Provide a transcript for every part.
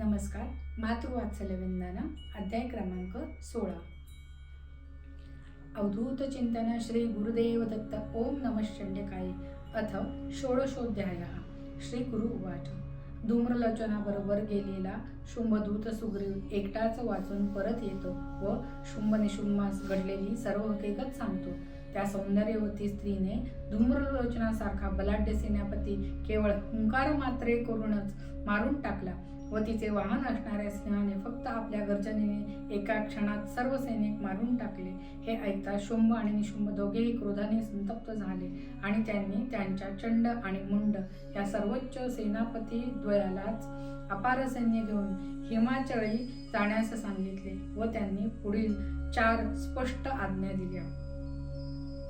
नमस्कार मातृवात्सल्य वंदना अध्याय क्रमांक सोळा. अवधूत चिंतन श्री गुरुदेव दत्त ओम नम अथ षोडशोध्याय श्री गुरु उवाच. धूम्रलोचनाबरोबर गेलेला शुंभदूत सुग्रीव एकटाच वाचून परत येतो व शुंभ निशुंभास घडलेली सर्व हकीकत सांगतो. त्या सौंदर्यवती स्त्रीने धूम्रलोचनासारखा बलाढ्य सेनापती केवळ हुंकार मात्रे करूनच मारून टाकला. व तिचे वाहन असणाऱ्या सिंहाने फक्त आपल्या गर्जनेने एका क्षणात सर्व सैनिक मारून टाकले. हे ऐकता शुंभ आणि निशुंभ दोघेही क्रोधाने संतप्त झाले आणि त्यांनी त्यांच्या चंड आणि मुंड या सर्वोच्च सेनापती द्वयालाच अपार सैन्य घेऊन हिमाचळी जाण्यास सांगितले व त्यांनी पुढील चार स्पष्ट आज्ञा दिल्या.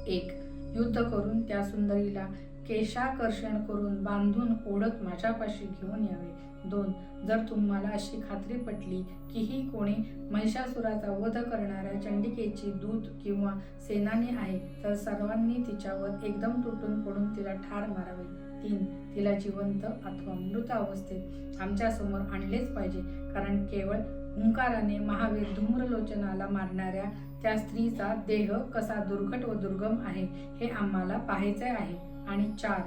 एक युद्ध करून त्या सुंदरीला केशाकर्षण करून बांधून ओढत माझ्यापाशी घेऊन यावे. दोन जर तुम्हाला अशी खात्री पटली की ही कोणी महिषासुराचा वध करणाऱ्या चंडिकेची दूत किंवा सेनानी आहे तर सर्वांनी तिच्यावर एकदम तुटून पडून तिला ठार मारावे. तीन तिला जिवंत अथवा मृत अवस्थेत आमच्यासमोर आणलेच पाहिजे कारण केवळ हुंकाराने महावीर धूम्रलोचनाला मारणाऱ्या त्या स्त्रीचा देह कसा दुर्घट व दुर्गम आहे हे आम्हाला पाहायचे आहे. आणि चार.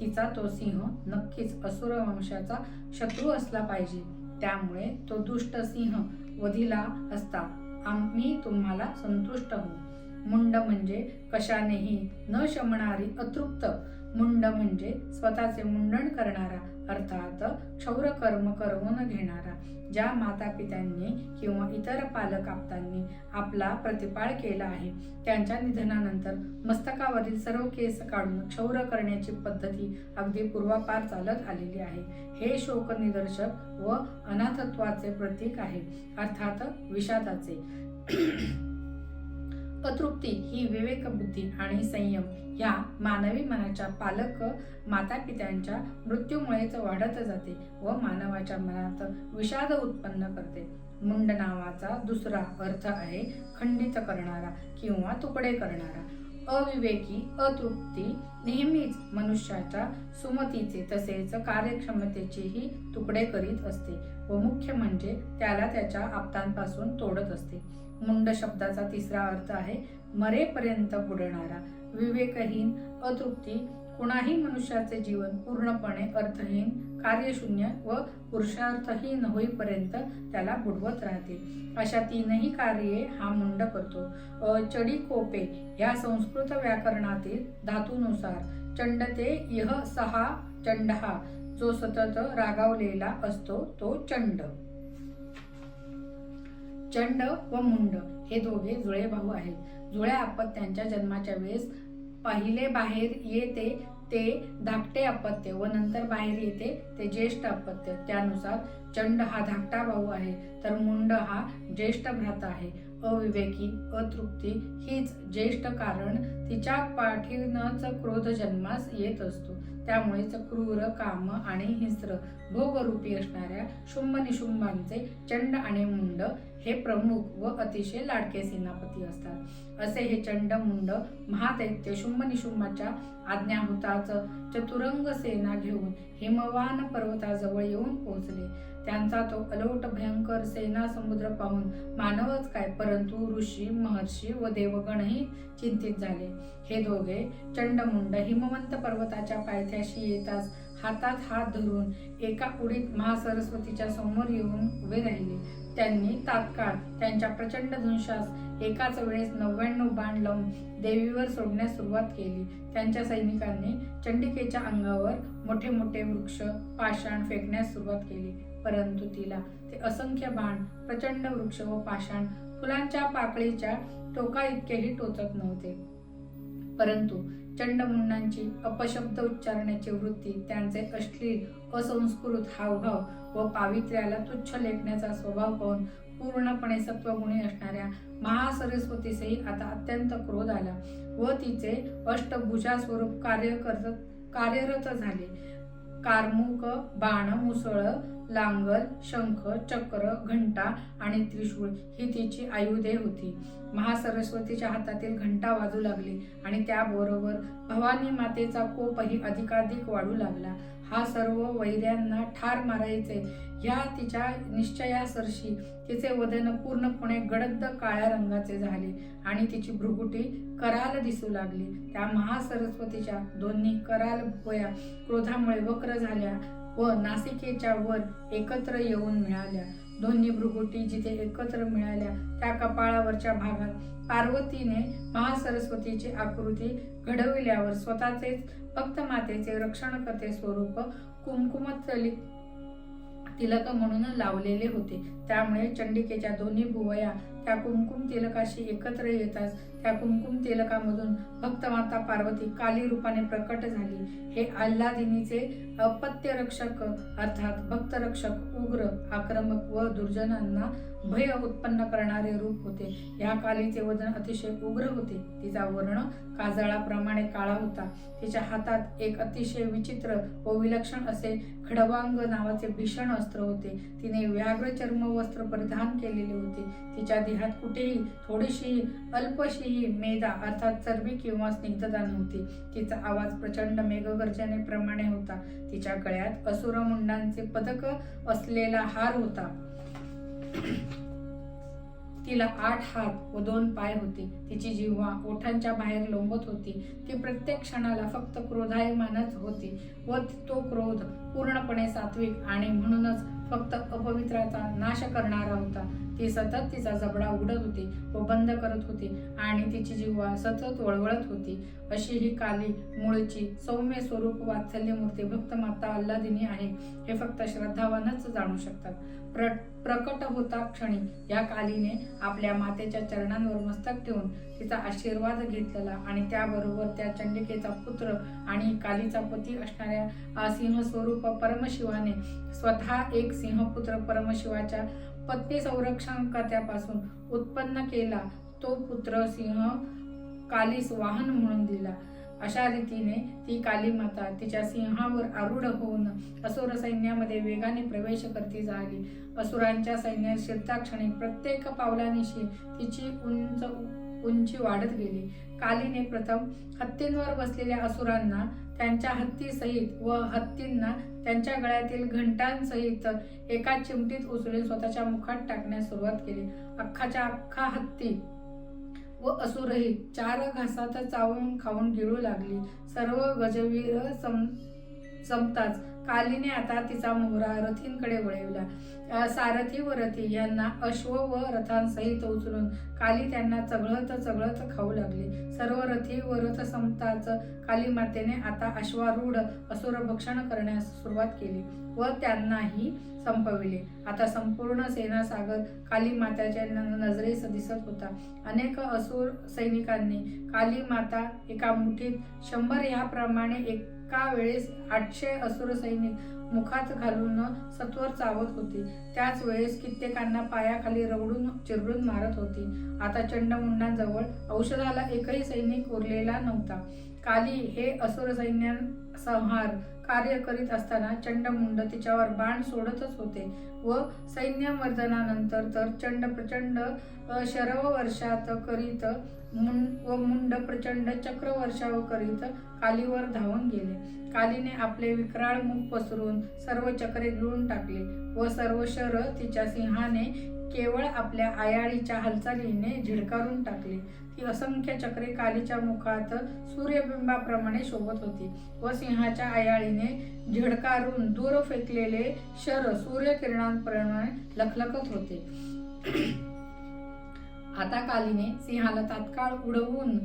तिचा तो सिंह नक्कीच असुर वंशाचा शत्रू असला पाहिजे. त्यामुळे तो दुष्ट सिंह वधीला असता. आम्ही तुम्हाला संतुष्ट होऊ मुंड म्हणजे कशानेही न शमणारी अतृप्त. मुंड म्हणजे स्वतःचे मुंडन करणारा अर्थात क्षौर कर्म करवून घेणारा ज्या माता पित्यांनी किंवा इतर पालक आप्तांनी आपला प्रतिपाळ केला आहे. त्यांच्या निधनानंतर मस्तकावरील सर्व केस काढून क्षौर करण्याची पद्धती अगदी पूर्वापार चालत आलेली आहे. हे शोक निदर्शक व अनाथत्वाचे प्रतीक आहे अर्थात विषादाचे. अतृप्ती ही विवेक बुद्धी आणि संयम या मानवी मनाच्या पालक माता पित्यांच्या मृत्यूमुळेच वाढत जाते व मानवाच्या मनात विषाद उत्पन्न करते. मुंड नावाचा दुसरा अर्थ आहे खंडित करणारा किंवा तुकडे करणारा. अविवेकी अतृप्ती नेहमीच मनुष्याच्या सुमतीचे तसेच कार्यक्षमतेचेही तुकडे करीत असते व मुख्य म्हणजे त्याला त्याच्या आप्तांपासून तोडत असते. मुंड शब्दाचा तिसरा अर्थ आहे मरेपर्यंत बुडणारा. विवेकहीन अतृप्ती कुणाही मनुष्याचे जीवन पूर्णपणे अर्थहीन कार्यशून्य व पुरुषार्थहीन होईपर्यंत त्याला बुडवत राहते. अशा तीनही कार्ये हा मुंड करतो. चडी कोपे या संस्कृत व्याकरणातील धातूनुसार चंड ते यह सहा चंडहा जो सतत रागावलेला असतो तो चंड. चंड व मुंड हे दोघे जुळे भाऊ आहेत. जुळ्या त्यांच्या जन्माच्या वेळेस पहिले बाहेर येते ते धाकटे अपत्य व नंतर बाहेर येते ते ज्येष्ठ अपत्य त्यानुसार चंड हा धाकटा भाऊ आहे तर मुंड हा ज्येष्ठ भ्राता आहे. अविवेकी अतृप्ती हीच ज्येष्ठ कारण तिच्या पाठीनच क्रोध जन्मास येत असतो. त्यामुळेच क्रूर काम आणि हिंस्र भोगरूपी असणाऱ्या शुंभ निशुंभांचे चंड आणि मुंड हे प्रमुख व अतिशय लाडके सेनापती असतात. असे हे चंड मुंड महादैत्य शुंभ निशुंभाच्या आज्ञा होताच चतुरंग सेना घेऊन हिमवान पर्वताजवळ येऊन पोहोचले. त्यांचा तो अलोट भयंकर सेना समुद्र पाहून मानवच काय परंतु ऋषी महर्षी व देवगणही चिंतित झाले. हे दोघे चंडमुंड हिमवंत पर्वताच्या पायथ्याशी येताच हातात हात धरून एका उडीत महासरस्वतीच्या समोर येऊन उभे राहिले. त्यांनी तात्काळ त्यांच्या प्रचंड धनुष्यास एकाच वेळेस नव्याण्णव बाण लावून देवीवर सोडण्यास सुरुवात केली. त्यांच्या सैनिकांनी चंडिकेच्या अंगावर मोठे मोठे वृक्ष पाषाण फेकण्यास सुरुवात केली. परंतु तिला ते असंख्य बाण प्रचंड वृक्ष व पाषाण फुलांच्या पाकळीच्या टोका इतकेही टोचत नव्हते. परंतु चंडमुंडांची अपशब्द उच्चारण्याची वृत्ती त्यांचे अश्लील असंस्कृत हावभाव व पावित्र्याला तुच्छ लेखण्याचा स्वभाव पाहून पूर्णपणे सत्वगुणी असणाऱ्या महासरस्वतीसही आता अत्यंत क्रोध आला व तिचे अष्टभुजा स्वरूप कार्य करत कार्यरत झाले. कारमुक बाण मुसळ लांगल शंख चक्र घंटा आणि त्रिशूळ ही तिची आयुधे होती. महासरस्वतीच्या हातातील घंटा वाजू लागली आणि त्याबरोबर भवानी मातेचा कोपही अधिकाधिक वाढू लागला. हा सर्व वैऱ्यांना ठार मारायचे ह्या तिच्या निश्चयासरशी तिचे वदन पूर्णपणे गडद काळ्या रंगाचे झाले आणि तिची भ्रुगुटी कराल दिसू लागली. त्या महासरस्वतीच्या दोन्ही कराल भुवया क्रोधामुळे वक्र झाल्या व नासिकेच्या वर एकत्र येऊन मिळाल्या. दोन्ही भ्रुगुटी जिथे एकत्र मिळाल्या त्या कपाळावरच्या भागात पार्वतीने महासरस्वतीची आकृती घडविल्यावर स्वतःचेच भक्तमातेचे रक्षणकर्ते स्वरूप कुमकुमतली तिलक म्हणून लावलेले होते. त्यामुळे चंडिकेच्या दोन्ही भुवया त्या कुमकुम तिलकाशी एकत्र येताच त्या कुमकुम तिलकामधून भक्तमाता पार्वती काली रूपाने प्रकट झाली. हे अल्लादिनीचे अपत्य रक्षक अर्थात भक्तरक्षक उग्र आक्रमक व दुर्जनांना भय उत्पन्न करणारे रूप होते. या कालीचे वजन अतिशय उग्र होते. तिचा वर्ण काजळाप्रमाणे काळा होता. तिच्या हातात एक अतिशय विचित्र व विलक्षण असे खडवांग नावाचे भीषण अस्त्र होते. तिने व्याघ्र चर्म वस्त्र परिधान केलेले होते. तिच्या देहात कुठेही थोडीशी अल्पशीही मेदा अर्थात चरबी किंवा स्निग्धता नव्हती. तिचा आवाज प्रचंड मेघगर्जनेप्रमाणे होता. तिच्या गळ्यात असुरमुंडांचे पदक असलेला हार होता. तिला आठ हात व दोन पाय होते. तिची जिव्हा ओठांच्या बाहेर लोंबत होती ती प्रत्येक क्षणाला फक्त क्रोधायमानच होती व तो क्रोध पूर्णपणे सात्विक आणि म्हणूनच फक्त अपवित्राचा नाश करणारा होता. ती सतत तिचा जबडा उघडत होती व बंद करत होती आणि तिची जिव्हा सतत वळवळत होती. अशी ही काली मूळची सौम्य स्वरूप वात्सल्य मूर्ती भक्त माता अल्लादिनी आहे हे फक्त श्रद्धावानच जाणू शकतात. प्र प्रकट होता क्षणी या कालीने आपल्या मातेच्या चरणांवर मस्तक ठेवून तिचा आशीर्वाद घेतलेला आणि त्याबरोबर त्या चंडिकेचा पुत्र आणि कालीचा पती असणाऱ्या सिंहस्वरूप सिंह स्वरूप परमशिवाने स्वतः एक सिंहपुत्र परमशिवाच्या पत्नी संरक्षण कर्त्यापासून उत्पन्न केला तो पुत्र सिंह कालीस वाहन म्हणून दिला. अशा रीतीने ती काली माता तिच्या सिंहावर आरूढ होऊन असुर सैन्यामध्ये वेगाने प्रवेश करती झाली असुरांच्या सैन्यात शिरताक्षणी प्रत्येक पावलानिशी तिची उंच उंची वाढत गेली. कालीने प्रथम हत्तींवर बसलेल्या असुरांना त्यांच्या हत्तीसहित व हत्तींना त्यांच्या गळ्यातील घंटांसहित एका चिमटीत उचलून स्वतःच्या मुखात टाकण्यास सुरुवात केली. अख्खाच्या अख्खा हत्ती व असुरही चार घासात चावून खाऊन गिळू लागली. सर्व गजवीर सम संपताच कालीने आता तिचा मोहरा रथींकडे वळवला. सारथी व रथी यांना अश्व व रथांसहित उचलून काली त्यांना चघळत चघळत खाऊ लागली. सर्व रथी व रथ संपताच काली मातेने आता अश्वारूढ असुर भक्षण करण्यास सुरुवात केली व त्यांनाही संपविले. आता संपूर्ण सेनासागर काली माताच्या न- नजरेस दिसत होता. अनेक असुर सैनिकांनी काली माता एका मुठीत शंभर याप्रमाणे एक वेळेस आठशे असुर सैनिक मुखात घालून सत्वर चावत होती. त्याच वेळेस कित्येकांना पायाखाली रगडून चिरडून मारत होती. आता चंडमुंडांजवळ औषधाला एकही सैनिक उरलेला नव्हता. काली हे असुर सैन्यांसंहार कार्य करीत असताना चंडमुंड तिच्यावर बाण सोडतच होते व सैन्यमर्दनानंतर तर चंड प्रचंड शरव वर्षात करीत मुं- व मुंड प्रचंड चक्रवर्षाव करीत कालीवर धावून गेले. कालीने आपले विक्राळ मुख पसरून सर्व चक्रे गिळून टाकले व सर्व शर तिच्या सिंहाने केवळ आपल्या आयाळीच्या हालचालीने झिडकारून टाकले. ती असंख्य चक्रे कालीच्या मुखात सूर्यबिंबाप्रमाणे शोभत होती व सिंहाच्या आयाळीने झिडकारून दूर फेकलेले शर सूर्यकिरणांप्रमाणे लखलखत होते. आता कालीने सिंहाला तात्काळ उडवून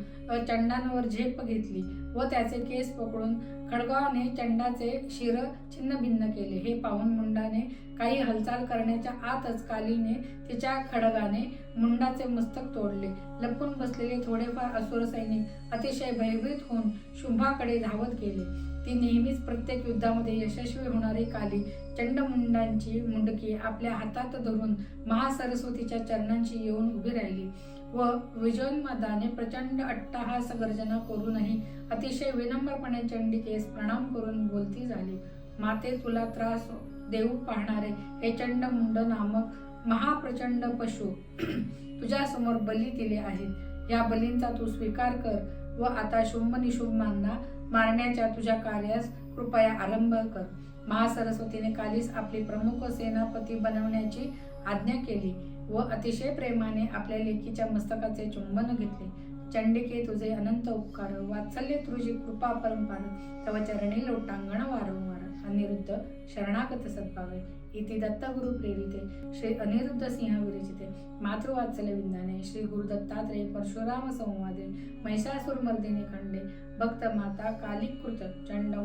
चंडांवर झेप घेतली व त्याचे केस पकडून खडगावाने चंडाचे शिर छिन्न भिन्न केले. हे पाहून मुंडाने काही हालचाल करण्याच्या आतच कालीने तिच्या खडगाने मुंडाचे मस्तक तोडले. लपून बसलेले थोडेफार असुर सैनिक अतिशय भयभीत होऊन शुंभाकडे धावत गेले. ती नेहमीच प्रत्येक युद्धामध्ये यशस्वी होणारी काली चंडमुंडांची मुंडकी आपल्या हातात धरून महासरस्वतीच्या चरणांशी येऊन उभी राहिली व विजयोन्मादाने प्रचंड अट्टहास गर्जना करूनही अतिशय विनम्रपणे चंडिकेस प्रणाम करून बोलती झाली माते तुला त्रास देऊ पाहणारे हे चंडमुंड नामक महाप्रचंड पशु तुझ्यासमोर बली दिले आहेत. या बलींचा तू स्वीकार कर. व आता शुंभ निशुंभांना मारण्याच्या तुझ्या कार्यास कृपया आरंभ कर. महासरस्वतीने कालीस आपली प्रमुख सेनापती बनवण्याची आज्ञा केली व अतिशय प्रेमाने आपल्या लेकीच्या मस्तकाचे चुंबन घेतले. चंडिके तुझे अनंत उपकार वात्सल्य तुझी कृपा परंपार तव चरणी लोटांगण वारंवार अनिरुद्ध शरणागत सद्भावे. इति दत्तगुरु प्रेरिते. श्री अनिरुद्ध सिंह विरचिते मातृवात्सल्य विंदाने श्री गुरु दत्तात्रय परशुराम संवादे. महिषासुर मर्दिनी खंडे. भक्त माता कालिकृत चंड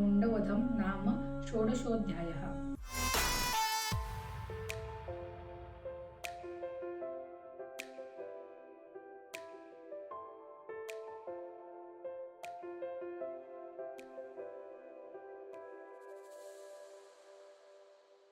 नाम षोडशोध्याय